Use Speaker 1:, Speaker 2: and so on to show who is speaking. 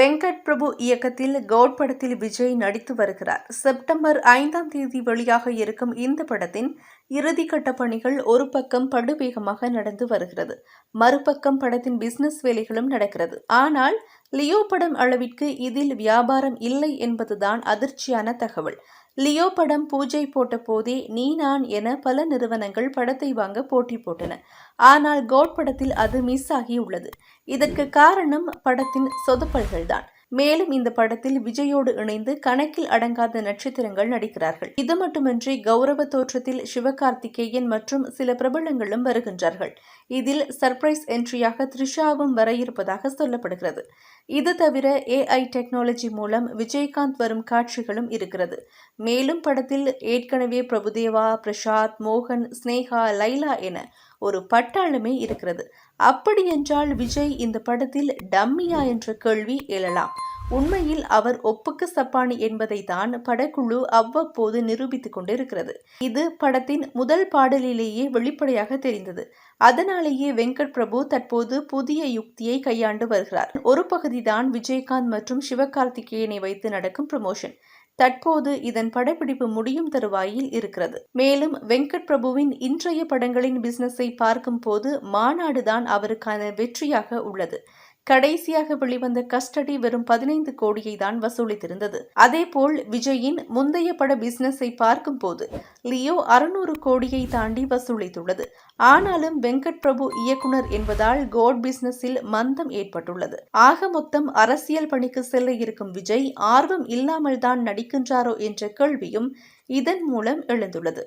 Speaker 1: வெங்கட் பிரபு இயக்கத்தில் கவுட் படத்தில் விஜய் நடித்து வருகிறார். செப்டம்பர் ஐந்தாம் தேதி வெளியாக இருக்கும் இந்த படத்தின் இறுதிக்கட்ட பணிகள் ஒரு பக்கம் படுவேகமாக நடந்து வருகிறது. மறுபக்கம் படத்தின் பிசினஸ் வேலைகளும் நடக்கிறது. ஆனால் லியோ படம் அளவிற்கு இதில் வியாபாரம் இல்லை என்பதுதான் அதிர்ச்சியான தகவல். லியோ படம் பூஜை போட்ட போதே நீ நான் என பல நிறுவனங்கள் படத்தை வாங்க போட்டி போட்டன. ஆனால் கோட் படத்தில் அது மிஸ் ஆகியுள்ளது. இதற்கு காரணம் படத்தின் சொதப்பல்கள்தான். மேலும் இந்த படத்தில் விஜயோடு இணைந்து கணக்கில் அடங்காத நட்சத்திரங்கள் நடிக்கிறார்கள். இது மட்டுமின்றி கௌரவ தோற்றத்தில் சிவகார்த்திகேயன் மற்றும் சில பிரபலங்களும் வருகின்றார்கள். இதில் சர்ப்ரைஸ் என்ட்ரியாக த்ரிஷாவும் வர இருப்பதாக சொல்லப்படுகிறது. இது தவிர ஏஐ டெக்னாலஜி மூலம் விஜயகாந்த் வரும் காட்சிகளும் இருக்கிறது. மேலும் படத்தில் ஏற்கனவே பிரபுதேவா பிரசாத் மோகன் ஸ்னேகா லைலா என ஒரு பட்டாளமே இருக்கிறது. அப்படியென்றால் விஜய் இந்த படத்தில் டம்மியா என்ற கேள்வி எழலாம். உண்மையில் அவர் ஒப்புக்கு சப்பானி என்பதை தான் படக்குழு அவ்வப்போது நிரூபித்துக் கொண்டிருக்கிறது. இது படத்தின் முதல் பாடலிலேயே வெளிப்படையாக தெரிந்தது. அதனாலேயே வெங்கட் பிரபு தற்போது புதிய யுக்தியை கையாண்டு வருகிறார். ஒரு பகுதிதான் விஜயகாந்த் மற்றும் சிவகார்த்திகேயனை வைத்து நடக்கும் ப்ரமோஷன் தற்போது இதன் படப்பிடிப்பு முடியும் தருவாயில் இருக்கிறது. மேலும் வெங்கட் பிரபுவின் இன்றைய படங்களின் பிசினஸை பார்க்கும் போது மாநாடுதான் அவருக்கான வெற்றியாக உள்ளது. கடைசியாக வெளிவந்த கஸ்டடி வெறும் பதினைந்து கோடியை தான் வசூலித்திருந்தது. அதேபோல் விஜயின் முந்தைய பட பிசினஸை பார்க்கும் போது லியோ அறுநூறு கோடியை தாண்டி வசூலித்துள்ளது. ஆனாலும் வெங்கட் பிரபு இயக்குனர் என்பதால் கோட் பிசினஸில் மந்தம் ஏற்பட்டுள்ளது. ஆக மொத்தம் அரசியல் பணிக்கு செல்ல இருக்கும் விஜய் ஆர்வம் இல்லாமல் தான் நடிக்கின்றாரோ என்ற கேள்வியும் இதன் மூலம் எழுந்துள்ளது.